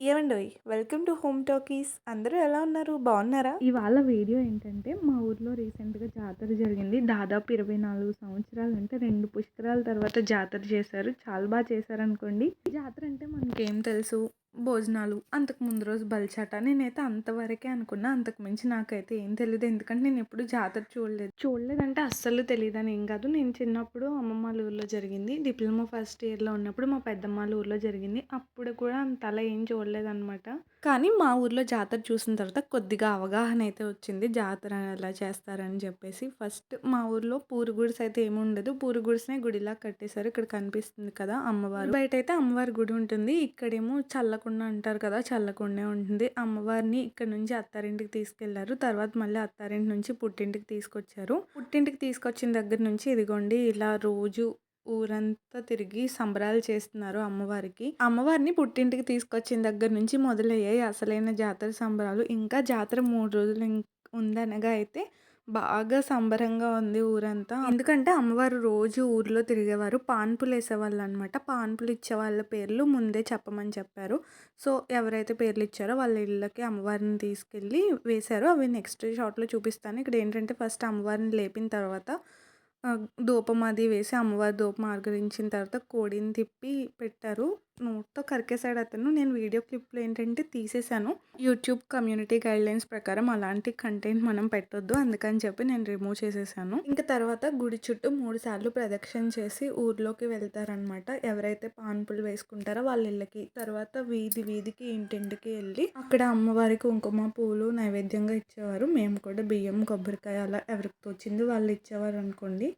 ఏమండి welcome to home talkies. అందరూ ఎలా ఉన్నారు? బాగున్నారా? ఇవాళ వీడియో ఏంటంటే మా ఊర్లో రీసెంట్గా జాతర జరిగింది. దాదాపు ఇరవై నాలుగు సంవత్సరాలు అంటే రెండు పుష్కరాల తర్వాత జాతర చేశారు. చాలా బాగా చేశారనుకోండి. జాతర అంటే మనకేం తెలుసు? భోజనాలు అంతకు ముందు రోజు బలిచాట నేనైతే అంతవరకే అనుకున్నా. అంతకు మించి నాకైతే ఏం తెలియదు ఎందుకంటే నేను ఎప్పుడు జాతర చూడలేదు. చూడలేదంటే అస్సలు తెలియదు అని ఏం కాదు. నేను చిన్నప్పుడు అమ్మమ్మ వాళ్ళ ఊర్లో జరిగింది. డిప్లొమా ఫస్ట్ ఇయర్లో ఉన్నప్పుడు మా పెద్దమ్మ వాళ్ళ ఊర్లో జరిగింది. అప్పుడు కూడా అంత అలా ఏం చూడలేదు అనమాట కానీ మా ఊర్లో జాతర చూసిన తర్వాత కొద్దిగా అవగాహన అయితే వచ్చింది. జాతర ఎలా చేస్తారని చెప్పేసి. ఫస్ట్ మా ఊర్లో పూరు గుడిసె అయితే ఏమి ఉండదు. పూరు గుడిసెనే గుడిలా కట్టేశారు. ఇక్కడ కనిపిస్తుంది కదా అమ్మవారు. బయట అయితే అమ్మవారి గుడి ఉంటుంది. ఇక్కడేమో చల్లకుండా అంటారు కదా చల్లకుండే ఉంటుంది. అమ్మవారిని ఇక్కడ నుంచి అత్తారింటికి తీసుకెళ్ళారు. తర్వాత మళ్ళీ అత్తారింటి నుంచి పుట్టింటికి తీసుకొచ్చారు. పుట్టింటికి తీసుకొచ్చిన దగ్గర నుంచి ఇదిగోండి ఇలా రోజు ఊరంతా తిరిగి సంబరాలు చేస్తున్నారు అమ్మవారికి. అమ్మవారిని పుట్టింటికి తీసుకొచ్చిన దగ్గర నుంచి మొదలయ్యాయి అసలైన జాతర సంబరాలు. ఇంకా జాతర మూడు రోజులు ఉందనగా అయితే బాగా సంబరంగా ఉంది ఊరంతా. ఎందుకంటే అమ్మవారు రోజు ఊర్లో తిరిగేవారు. పాన్పులు వేసేవాళ్ళు అనమాట పాన్పులు ఇచ్చే వాళ్ళ పేర్లు ముందే చెప్పమని చెప్పారు. సో ఎవరైతే పేర్లు ఇచ్చారో వాళ్ళ ఇళ్ళకి అమ్మవారిని తీసుకెళ్ళి వేశారు. అవి నెక్స్ట్ షాట్లో చూపిస్తాను. ఇక్కడ ఏంటంటే ఫస్ట్ అమ్మవారిని లేపిన తర్వాత ఆ, ధూపం అది వేసి అమ్మవారి ధూపం ఆరగించిన తర్వాత కోడిని తిప్పి పెట్టారు. నోట్తో కరికేశాడు అతను. నేను వీడియో క్లిప్లో ఏంటంటే తీసేశాను. యూట్యూబ్ కమ్యూనిటీ గైడ్లైన్స్ ప్రకారం అలాంటి కంటెంట్ మనం పెట్టొద్దు. అందుకని చెప్పి నేను రిమూవ్ చేసేసాను. ఇంకా తర్వాత గుడి చుట్టూ మూడు సార్లు ప్రదక్షిణ చేసి ఊర్లోకి వెళ్తారనమాట ఎవరైతే పాన్పులు వేసుకుంటారో వాళ్ళ ఇళ్ళకి. తర్వాత వీధి వీధికి ఇంటింటికి వెళ్ళి అక్కడ అమ్మవారికి కుంకుమ పూలు నైవేద్యంగా ఇచ్చేవారు. మేము కూడా బియ్యం కొబ్బరికాయ అలా ఎవరికి తోచింది వాళ్ళు ఇచ్చేవారు అనుకోండి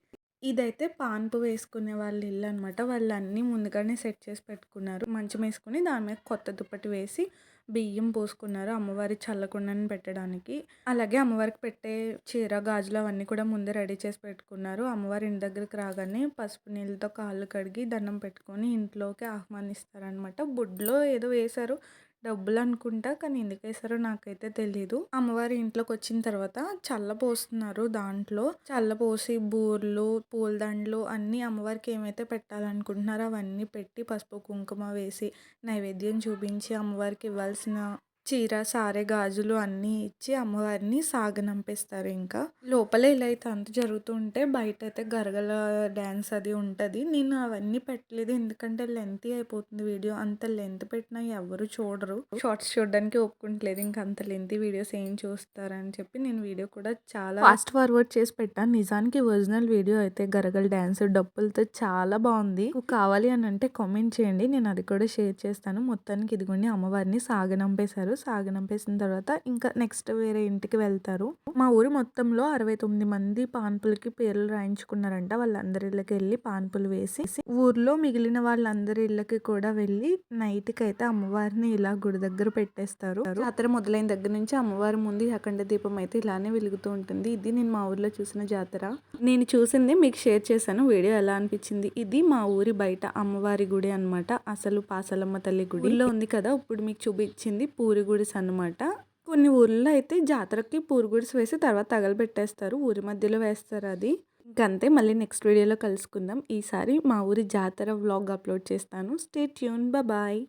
ఇదైతే పాన్పు వేసుకునే వాళ్ళ ఇల్లు అనమాట వాళ్ళు అన్నీ ముందుగానే సెట్ చేసి పెట్టుకున్నారు. మంచం వేసుకుని దాని మీద కొత్త దుప్పటి వేసి బియ్యం పోసుకున్నారు అమ్మవారి చల్లకుండని పెట్టడానికి. అలాగే అమ్మవారికి పెట్టే చీర గాజులు అవన్నీ కూడా ముందే రెడీ చేసి పెట్టుకున్నారు. అమ్మవారి ఇంటి దగ్గరికి రాగానే పసుపు నీళ్ళతో కాళ్ళు కడిగి దండం పెట్టుకొని ఇంట్లోకి ఆహ్వానిస్తారనమాట బుడ్లో ఏదో వేశారు. డబ్బులు అనుకుంటా కానీ ఎందుకు వేసారో నాకైతే తెలియదు అమ్మవారి ఇంట్లోకి వచ్చిన తర్వాత చల్ల పోస్తున్నారు దాంట్లో. చల్ల పోసి బూర్లు పూలదండలు అన్నీ అమ్మవారికి ఏమైతే పెట్టాలనుకుంటున్నారో అవన్నీ పెట్టి పసుపు కుంకుమ వేసి నైవేద్యం చూపించి అమ్మవారికి ఇవ్వాల్సిన చీర సారె గాజులు అన్నీ ఇచ్చి అమ్మవారిని సాగనంపిస్తారు ఇంకా. లోపల ఇలా అయితే అంత జరుగుతుంటే బయట అయితే గరగల డ్యాన్స్ అది ఉంటుంది. నేను అవన్నీ పెట్టలేదు. ఎందుకంటే లెంత్ అయిపోతుంది వీడియో. అంత లెంత్ పెట్టినా ఎవరు చూడరు. షార్ట్స్ చూడడానికి ఒప్పుకుంటలేదు. ఇంకా అంత లెంత్ వీడియోస్ ఏం చూస్తారని చెప్పి నేను వీడియో కూడా చాలా ఫాస్ట్ ఫార్వర్డ్ చేసి పెట్టాను నిజానికి ఒరిజినల్ వీడియో అయితే గరగల డ్యాన్స్ డప్పులతో చాలా బాగుంది. కావాలి అని అంటే కామెంట్ చేయండి. నేను అది కూడా షేర్ చేస్తాను. మొత్తానికి ఇదిగోండి. అమ్మవారిని సాగనంపేశారు. సాగనంపేసిన తర్వాత ఇంకా నెక్స్ట్ వేరే ఇంటికి వెళ్తారు. మా ఊరు మొత్తంలో అరవై తొమ్మిది మంది పాన్పులకి పేర్లు రాయించుకున్నారంట. వాళ్ళందరి ఇళ్ళకి వెళ్ళి పాన్పులు వేసి ఊర్లో మిగిలిన వాళ్ళందరి ఇళ్ళకి కూడా వెళ్ళి నైట్కి అయితే అమ్మవారిని ఇలా గుడి దగ్గర పెట్టేస్తారు. జాతర మొదలైన దగ్గర నుంచి అమ్మవారి ముందు అఖండ దీపం అయితే ఇలానే వెలుగుతూ ఉంటుంది. ఇది నేను మా ఊర్లో చూసిన జాతర. నేను చూసింది మీకు షేర్ చేశాను. వీడియో ఎలా అనిపించింది? ఇది మా ఊరి బయట అమ్మవారి గుడి అన్నమాట. అసలు పాసలమ్మ తల్లి గుడిలో ఉంది కదా ఇప్పుడు మీకు చూపించింది పూరి గుడిస్ అన్నమాట. కొన్ని ఊర్లో అయితే జాతరకి పూరిగుడిస్ వేసి తర్వాత తగలబెట్టేస్తారు. ఊరి మధ్యలో వేస్తారు అది. ఇంకంతే మళ్ళీ నెక్స్ట్ వీడియోలో కలుసుకుందాం. ఈసారి మా ఊరి జాతర వ్లాగ్ అప్లోడ్ చేస్తాను. Stay tune bye